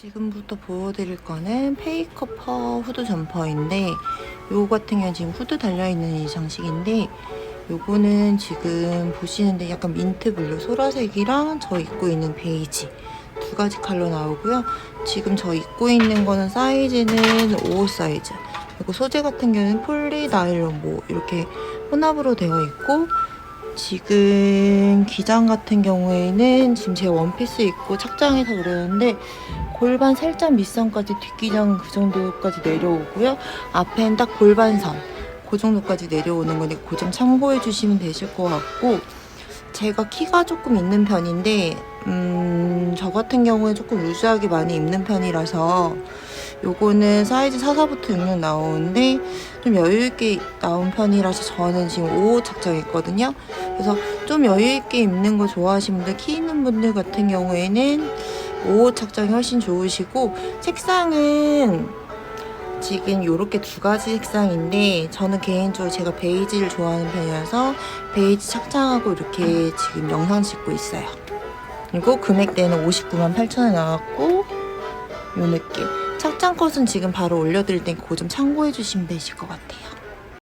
지금부터 보여드릴 거는 페이커 퍼 후드 점퍼인데 요거 같은 경우는 지금 후드 달려있는 이 장식인데 요거는 지금 보시는데 약간 민트 블루 소라색이랑 저 입고 있는 베이지 두 가지 컬러 나오고요. 지금 저 입고 있는 거는 사이즈는 5 사이즈 그리고 소재 같은 경우는 폴리 나일론 뭐 이렇게 혼합으로 되어 있고 지금 기장 같은 경우에는 지금 제 원피스 입고 착장해서 그러는데 골반 살짝 밑선까지 뒷기장은 그 정도까지 내려오고요. 앞엔 딱 골반선 그 정도까지 내려오는 거니 그점 참고해 주시면 되실 것 같고 제가 키가 조금 있는 편인데 음, 저 같은 경우에 조금 루즈하게 많이 입는 편이라서 요거는 사이즈 44부터 66 나오는데 좀 여유있게 나온 편이라서 저는 지금 5호 착장했거든요. 그래서 좀 여유있게 입는 거 좋아하시는 분들, 키 있는 분들 같은 경우에는 5호 착장이 훨씬 좋으시고 색상은 지금 이렇게 두 가지 색상인데 저는 개인적으로 제가 베이지를 좋아하는 편이라서 베이지 착장하고 이렇게 지금 영상 찍고 있어요. 그리고 금액대는 59만 8천원 나왔고 요 느낌. 착장 컷은 지금 바로 올려드릴 테니까 그거 좀 참고해 주시면 되실 것 같아요.